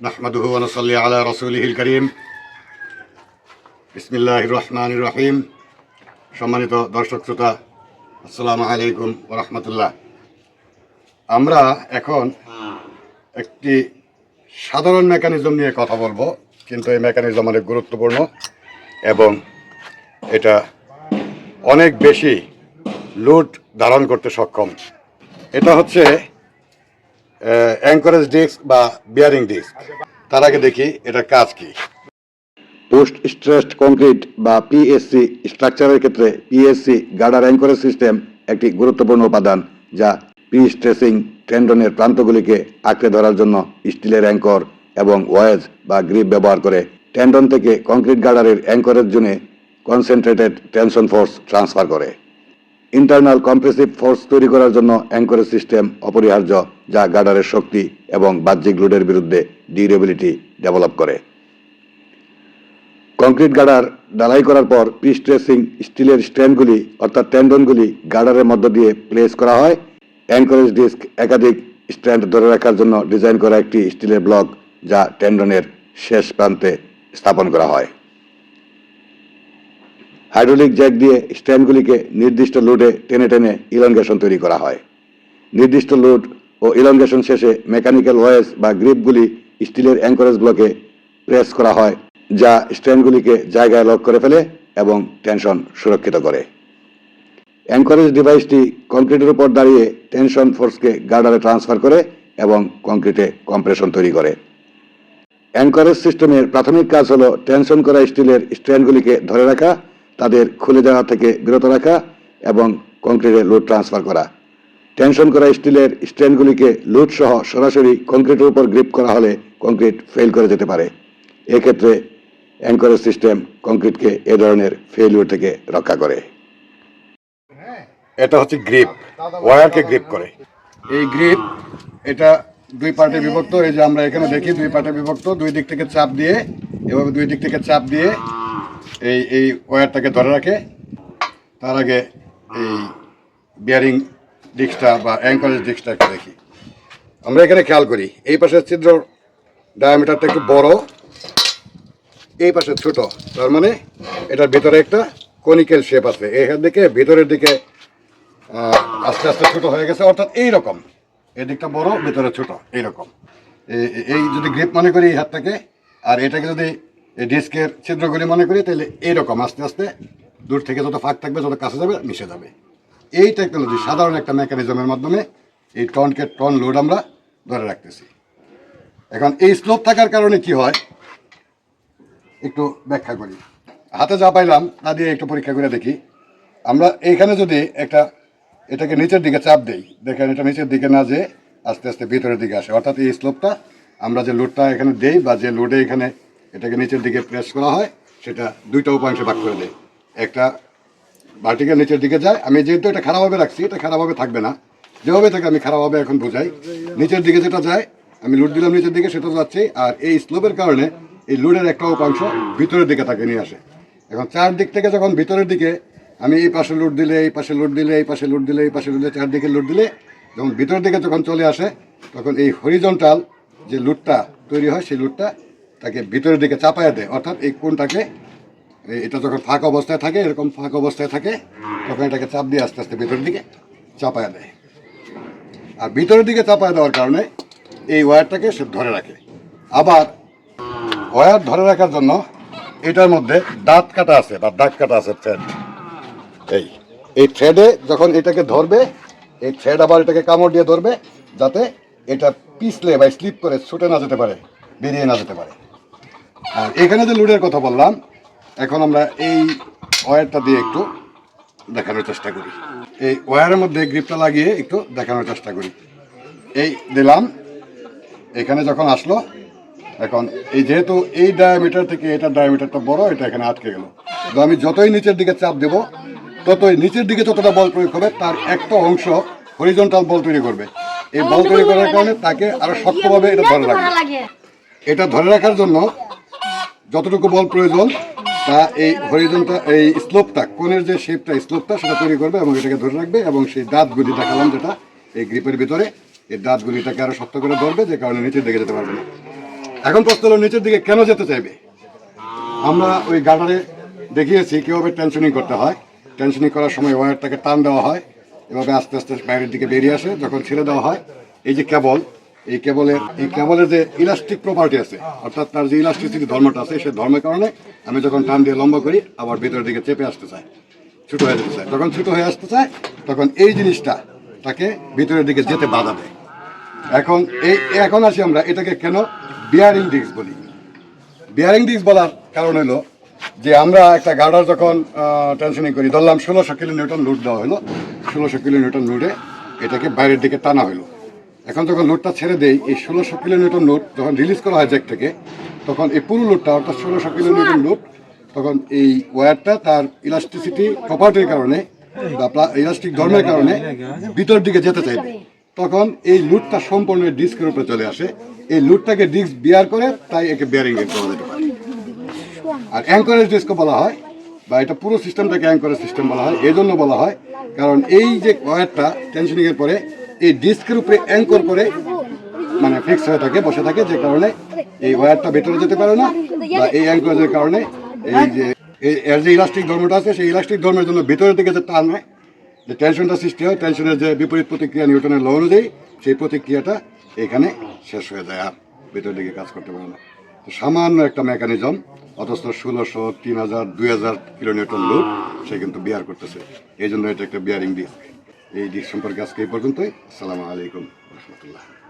نحمده ونصلي على رسوله الكريم بسم الله الرحمن الرحيم সম্মানিত দর্শক শ্রোতা আসসালামু আলাইকুম রহমতুল্লাহ আমরা এখন একটি সাধারণ মেকানিজম নিয়ে কথা বলবো কিন্তু এই মেকানিজম অনেক গুরুত্বপূর্ণ এবং এটা অনেক বেশি লোড ধারণ করতে সক্ষম এটা হচ্ছে অ্যাঙ্করেজ ডিস্ক বা বিয়ারিং ডিস্ক তার আগে দেখি এটা কাজ কি। পোস্ট স্ট্রেসড কংক্রিট বা পিএসসি স্ট্রাকচারের ক্ষেত্রে পিএসসি গার্ডার অ্যাঙ্করেজ সিস্টেম একটি গুরুত্বপূর্ণ উপাদান যা প্রি স্ট্রেসিং টেন্ডনের প্রান্তগুলিকে আঁকড়ে ধরার জন্য স্টিলের অ্যাঙ্কর এবং ওয়েজ বা গ্রিপ ব্যবহার করে। টেন্ডন থেকে কংক্রিট গার্ডারের অ্যাঙ্করের জন্য কনসেন্ট্রেটেড টেনশন ফোর্স ট্রান্সফার করে। ইন্টারনাল কম্প্রেসিভ ফোর্স তৈরি করার জন্য অ্যাঙ্করেজ সিস্টেম অপরিহার্য, যা গার্ডারের শক্তি এবং বাহ্যিক লোডের বিরুদ্ধে ডিউরেবিলিটি ডেভেলপ করে। কংক্রিট গার্ডার ডালাই করার পর প্রিস্ট্রেসিং স্টিলের স্ট্যান্ডগুলি অর্থাৎ ট্যান্ডনগুলি গার্ডারের মধ্য দিয়ে প্লেস করা হয়। অ্যাঙ্করেজ ডিস্ক একাধিক স্ট্যান্ড ধরে রাখার জন্য ডিজাইন করা একটি স্টিলের ব্লক যা টেন্ডনের শেষ প্রান্তে স্থাপন করা হয়। হাইড্রোলিক জ্যাক দিয়ে স্ট্যান্ডগুলিকে নির্দিষ্ট লোডে টেনে টেনে ইলঙ্গেশন তৈরি করা হয়। নির্দিষ্ট লোড ও ইলঙ্গেশন শেষে মেকানিক্যাল ওয়েস বা গ্রিপগুলি স্টিলের অ্যাঙ্করেজ ব্লকে প্রেস করা হয়, যা স্ট্যান্ডগুলিকে জায়গায় লক করে ফেলে এবং টেনশন সুরক্ষিত করে। অ্যাঙ্করেজ ডিভাইসটি কংক্রিটের উপর দাঁড়িয়ে টেনশন ফোর্সকে গার্ডারে ট্রান্সফার করে এবং কংক্রিটে কম্প্রেশন তৈরি করে। অ্যাঙ্করেজ সিস্টেমের প্রাথমিক কাজ হলো টেনশন করা স্টিলের স্ট্যান্ডগুলিকে ধরে রাখা তাদের খুলে যাওয়া থেকে বিরত রাখা এবং কংক্রিটে লোড ট্রান্সফার করা। টেনশন করা স্টিলের স্ট্যান্ডগুলিকে লোড সহ সরাসরি কংক্রিটের উপর গ্রিপ করা হলে কংক্রিট ফেল করে যেতে পারে। এক্ষেত্রে অ্যাঙ্করেজ সিস্টেম কংক্রিটকে এ ধরনের ফেলিওর থেকে রক্ষা করে। এটা হচ্ছে গ্রিপ ওয়্যারকে গ্রিপ করে। এই গ্রিপ এটা দুই পার্টে বিভক্ত এই যে আমরা এখানে দেখি দুই পার্টে বিভক্ত দুই দিক থেকে চাপ দিয়ে এভাবে দুই দিক থেকে চাপ দিয়ে এই এই ওয়্যারটাকে ধরে রাখে। তার আগে এই বিয়ারিং ডিস্কটা বা অ্যাঙ্করেজ ডিস্কটা একটু দেখি। আমরা এখানে খেয়াল করি, এই পাশের ছিদ্র ডায়ামিটারটা একটু বড়, এই পাশে ছোট। তার মানে এটার ভিতরে একটা কনিক্যাল শেপ আছে। এখান দিকে ভিতরের দিকে আস্তে আস্তে ছোট হয়ে গেছে। অর্থাৎ এই রকম এই দিকটা বড়, ভিতরে ছোট, এইরকম। এই যদি গ্রিপ মনে করি এই হাতটাকে আর এটাকে যদি এই ডিস্কের ছিদ্রগুলি মনে করি তাহলে এইরকম আস্তে আস্তে দূর থেকে যত ফাঁক থাকবে যত কাছে যাবে মিশে যাবে। এই টেকনোলজি সাধারণ একটা মেকানিজমের মাধ্যমে এই টনকে টন লোড আমরা ধরে রাখতেছি। এখন এই স্লোপ থাকার কারণে কি হয়? একটু ব্যাখ্যা করি। হাতে যা পাইলাম তা দিয়ে একটু পরীক্ষা করে দেখি। আমরা এইখানে যদি একটা এটাকে নিচের দিকে চাপ দেই দেখেন এটা নিচের দিকে না যে আস্তে আস্তে ভিতরের দিকে আসে। অর্থাৎ এই স্লোপটা আমরা যে লোডটা এখানে দেই বা যে লোডে এখানে এটাকে নিচের দিকে প্রেস করা হয়, সেটা দুইটা উপাংশে ভাগ করে দেয় একটা ভার্টিক্যাল নিচের দিকে যায়। আমি যেহেতু এটা খারাপভাবে রাখছি, এটা খারাপভাবে থাকবে না। যেভাবে থাকে আমি খারাপভাবে এখন বোঝাই। নিচের দিকে যেটা যায়, আমি লোড দিলাম নিচের দিকে, সেটা যাচ্ছে। আর এই স্লোপের কারণে এই লোডের একটা উপাংশ ভিতরের দিকে তাকে নিয়ে আসে। এখন চার দিক থেকে যখন ভিতরের দিকে আমি এই পাশে লোড দিলে, এই পাশে লোড দিলে, এই পাশে লোড দিলে, এই পাশে লোড দিলে, চারদিকে লোড দিলে, যখন ভিতরের দিকে যখন চলে আসে, তখন এই হরিজন্টাল যে লুটটা তৈরি হয়, সেই লুটটা তাকে ভিতরের দিকে চাপায় দেয়। অর্থাৎ এই কোনটাকে এটা যখন ফাঁক অবস্থায় থাকে, এরকম ফাঁক অবস্থায় থাকে, তখন এটাকে চাপ দিয়ে আস্তে আস্তে ভিতরের দিকে চাপায় দেয়। আর ভিতরের দিকে চাপায় দেওয়ার কারণে এই ওয়্যারটাকে সে ধরে রাখে। আবার ওয়্যার ধরে রাখার জন্য এটার মধ্যে দাঁত কাটা আছে, বা দাগ কাটা আছে থ্রেড এই এই থ্রেডে যখন এটাকে ধরবে, এই থ্রেড আবার এটাকে কামড় দিয়ে ধরবে, যাতে এটা পিছলে বা স্লিপ করে ছুটে না যেতে পারে, বেরিয়ে না যেতে পারে। আর এখানে যে লোডের কথা বললাম, এখন আমরা এই ওয়্যারটা দিয়ে একটু দেখানোর চেষ্টা করি। এই ওয়্যারের মধ্যে গ্রিপটা লাগিয়ে একটু দেখানোর চেষ্টা করি। এই দিলাম, এখানে যখন আসলো, এখন এই যেহেতু এই ডায়ামিটার থেকে এটা ডায়ামিটারটা বড়, এটা এখানে আটকে গেল। তো আমি যতই নিচের দিকে চাপ দেব, ততই নিচের দিকে যতটা বল প্রয়োগ হবে, তার একটা অংশ হরিজন্টাল বল তৈরি করবে। এই বল তৈরি করার কারণে তাকে আরও শক্তভাবে এটা ধরে রাখবে এটা ধরে রাখার জন্য যতটুকু বল প্রয়োজন তা এই হরিজনটা এই স্লোপটা কোণের যে শেপটা স্লোপটা সেটা তৈরি করবে এবং এটাকে ধরে রাখবে এবং সেই দাঁতগুলি দেখালাম যেটা এই গ্রিপের ভিতরে এই দাঁতগুলিটাকে আরও শক্ত করে ধরবে যে কারণে নিচের দিকে যেতে পারবে না। এখন প্রশ্ন হলো নিচের দিকে কেন যেতে চাইবে? আমরা ওই গার্ডারে দেখিয়েছি কীভাবে টেনশনিং করতে হয়। টেনশনিং করার সময় ওয়্যারটাকে টান দেওয়া হয়। এভাবে আস্তে আস্তে বাইরের দিকে বেরিয়ে আসে, যখন ছেড়ে দেওয়া হয়, এই যে কেবল, এই কেবলের এই কেবলের যে ইলাস্টিক প্রপার্টি আছে, অর্থাৎ তার যে ইলাস্টিসিটি ধর্মটা আছে সেই ধর্মের কারণে আমি যখন টান দিয়ে লম্বা করি, আবার ভিতরের দিকে চেপে আসতে চাই, ছোট হয়ে যেতে চায় যখন ছোট হয়ে আসতে চায় তখন এই জিনিসটা তাকে ভিতরের দিকে যেতে বাধা দেয়। এখন এই, এখন আসি আমরা, এটাকে কেন বিয়ারিং ডিস্ক বলি। বিয়ারিং ডিস্ক বলার কারণ হলো যে আমরা একটা গার্ডার যখন টেনশনিং করি, ধরলাম ষোলোশো কিলো নিউটন লুট দেওয়া হলো ষোলোশো কিলোমিটার লুটে এটাকে বাইরের দিকে টানা হলো এখন যখন নোটটা ছেড়ে দেই এই ষোলোশো কিলোমিটার নোট যখন রিলিজ করা হয় জ্যাক থেকে তখন এই পুরো লোডটা অর্থাৎ ষোলোশো কিলোমিটার নোট তখন এই ওয়্যারটা তার ইলাস্টিসিটি প্রপার্টির কারণে বা ইলাস্টিক ধর্মের কারণে ভিতর দিকে যেতে চাইবে তখন এই লুটটা সম্পূর্ণ ডিস্কের উপরে চলে আসে। এই লুটটাকে ডিস্ক বিয়ার করে তাই একে বিয়ারিং এর যেতে পারে। আর অ্যাঙ্করেজ ডিস্ক বলা হয়। বা এটা পুরো সিস্টেমটাকে অ্যাঙ্করেজ সিস্টেম বলা হয় এই জন্য বলা হয়, কারণ এই যে ওয়্যারটা টেনশনিং এর পরে এই ডিস্কের উপরে অ্যাঙ্কর করে মানে ফিক্স হয়ে থাকে, বসে থাকে, যে কারণে এই ওয়্যারটা ভেতরে যেতে পারে না বা এই অ্যাঙ্করেজের কারণে এই যে এর যে ইলাস্টিক ধর্মটা আছে, সেই ইলাস্টিক ধর্মের জন্য ভিতরের দিকে যে টান হয়, যে টেনশনটা সৃষ্টি হয় টেনশনের যে বিপরীত প্রতিক্রিয়া নিউটনের ল অনুযায়ী, সেই প্রতিক্রিয়াটা এখানে শেষ হয়ে যায় আর ভেতরের দিকে কাজ করতে পারে না। সামান্য একটা মেকানিজম অথচ ষোলোশো, তিন হাজার, দুই হাজার কিলোমিটার লোক সে কিন্তু বিয়ার করতেছে। এই জন্য এটা একটা বিয়ারিং ডিস্ক এই ডিস্ক সম্পর্কে আজকে এই পর্যন্তই। আসসালামু আলাইকুম রহমতুল্লাহ।